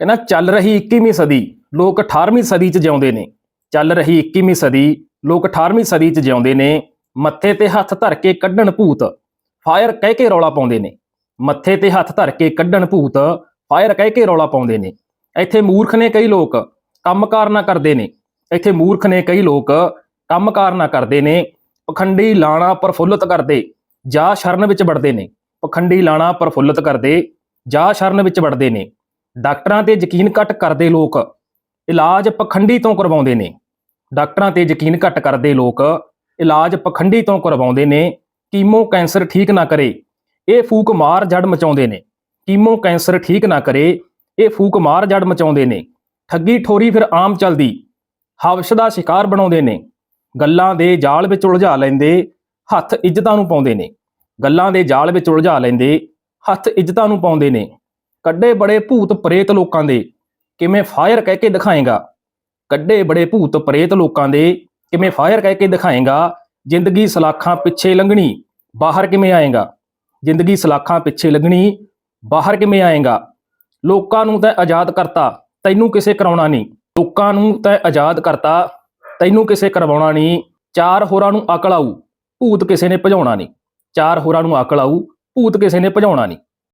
ਕਹਿੰਦਾ ਚੱਲ ਰਹੀ 21ਵੀਂ ਸਦੀ ਲੋਕ 18ਵੀਂ ਸਦੀ 'ਚ ਜਿਉਂਦੇ ਨੇ। ਚੱਲ ਰਹੀ 21ਵੀਂ ਸਦੀ ਲੋਕ 18ਵੀਂ ਸਦੀ 'ਚ ਜਿਉਂਦੇ ਨੇ। ਮੱਥੇ ਤੇ ਹੱਥ ਧਰ ਕੇ ਕੱਢਣ ਭੂਤ ਫਾਇਰ ਕਹਿ ਕੇ ਰੌਲਾ ਪਾਉਂਦੇ ਨੇ। ਮੱਥੇ ਤੇ ਹੱਥ ਧਰ ਕੇ ਕੱਢਣ ਭੂਤ ਫਾਇਰ ਕਹਿ ਕੇ ਰੌਲਾ ਪਾਉਂਦੇ ਨੇ। ਇੱਥੇ ਮੂਰਖ ਨੇ ਕਈ ਲੋਕ ਕੰਮਕਾਰ ਨਾ ਕਰਦੇ ਨੇ। ਇੱਥੇ ਮੂਰਖ ਨੇ ਕਈ ਲੋਕ ਕੰਮਕਾਰ ਨਾ ਕਰਦੇ ਨੇ। ਪਖੰਡੀ ਲਾਣਾ ਪ੍ਰਫੁੱਲਤ ਕਰਦੇ, ਜਾਂ ਸ਼ਰਨ ਵਿੱਚ ਵੜਦੇ ਨੇ। ਪਖੰਡੀ ਲਾਣਾ ਪ੍ਰਫੁੱਲਤ ਕਰਦੇ, ਜਾਂ ਸ਼ਰਨ ਵਿੱਚ ਵੜਦੇ ਨੇ। ਡਾਕਟਰਾਂ ਤੇ ਯਕੀਨ ਘੱਟ ਕਰਦੇ ਲੋਕ ਇਲਾਜ ਪਖੰਡੀ ਤੋਂ ਕਰਵਾਉਂਦੇ ਨੇ। ਡਾਕਟਰਾਂ ਤੇ ਯਕੀਨ ਘੱਟ ਕਰਦੇ ਲੋਕ ਇਲਾਜ ਪਖੰਡੀ ਤੋਂ ਕਰਵਾਉਂਦੇ ਨੇ। ਕੀਮੋ ਕੈਂਸਰ ਠੀਕ ਨਾ ਕਰੇ, ਇਹ ਫੂਕ ਮਾਰ ਜੜ ਮਚਾਉਂਦੇ ਨੇ। ਕੀਮੋ ਕੈਂਸਰ ਠੀਕ ਨਾ ਕਰੇ, ਇਹ ਫੂਕ ਮਾਰ ਜੜ ਮਚਾਉਂਦੇ ਨੇ। ਠੱਗੀ ਠੋਰੀ ਫਿਰ ਆਮ ਚੱਲਦੀ, ਹਵਸ਼ ਦਾ ਸ਼ਿਕਾਰ ਬਣਾਉਂਦੇ ਨੇ। ਗੱਲਾਂ ਦੇ ਜਾਲ ਵਿੱਚ ਉਲਝਾ ਲੈਂਦੇ, ਹੱਥ ਇੱਜ਼ਤਾਂ ਨੂੰ ਪਾਉਂਦੇ ਨੇ। ਗੱਲਾਂ ਦੇ ਜਾਲ ਵਿੱਚ ਉਲਝਾ ਲੈਂਦੇ, ਹੱਥ ਇੱਜ਼ਤਾਂ ਨੂੰ ਪਾਉਂਦੇ ਨੇ। ਕੱਡੇ ਬੜੇ ਭੂਤ ਪ੍ਰੇਤ ਲੋਕਾਂ ਦੇ, ਕਿਵੇਂ ਫਾਇਰ ਕਹਿ ਕੇ ਦਿਖਾਏਗਾ? ਕੱਡੇ ਬੜੇ ਭੂਤ ਪ੍ਰੇਤ ਲੋਕਾਂ ਦੇ, ਕਿਵੇਂ ਫਾਇਰ ਕਹਿ ਕੇ ਦਿਖਾਏਗਾ? ਜ਼ਿੰਦਗੀ ਸਲਾਖਾਂ ਪਿੱਛੇ ਲੰਘਣੀ, ਬਾਹਰ ਕਿਵੇਂ ਆਏਗਾ? ਜ਼ਿੰਦਗੀ ਸਲਾਖਾਂ ਪਿੱਛੇ ਲੰਘਣੀ, ਬਾਹਰ ਕਿਵੇਂ ਆਏਗਾ? ਲੋਕਾਂ ਨੂੰ ਤਾਂ ਆਜ਼ਾਦ ਕਰਤਾ, ਤੈਨੂੰ ਕਿਸੇ ਕਰਾਉਣਾ ਨਹੀਂ। ਲੋਕਾਂ ਨੂੰ ਤਾਂ ਆਜ਼ਾਦ ਕਰਤਾ, ਤੈਨੂੰ ਕਿਸੇ ਕਰਵਾਉਣਾ ਨਹੀਂ। ਚਾਰ ਹੋਰਾਂ ਨੂੰ ਅਕਲ ਆਊ, ਭੂਤ ਕਿਸੇ ਨੇ ਭਜਾਉਣਾ ਨਹੀਂ। ਚਾਰ ਹੋਰਾਂ ਨੂੰ ਅਕਲ ਆਊ, ਭੂਤ ਕਿਸੇ ਨੇ ਭਜਾਉਣਾ ਨਹੀਂ।